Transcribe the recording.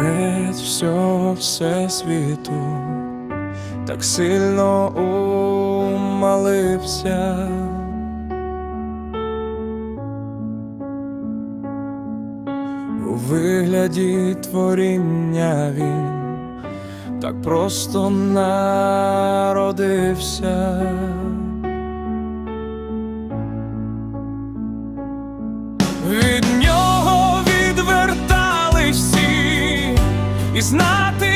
творець всього всесвіту, так сильно умалився. У вигляді творіння він так просто народився. І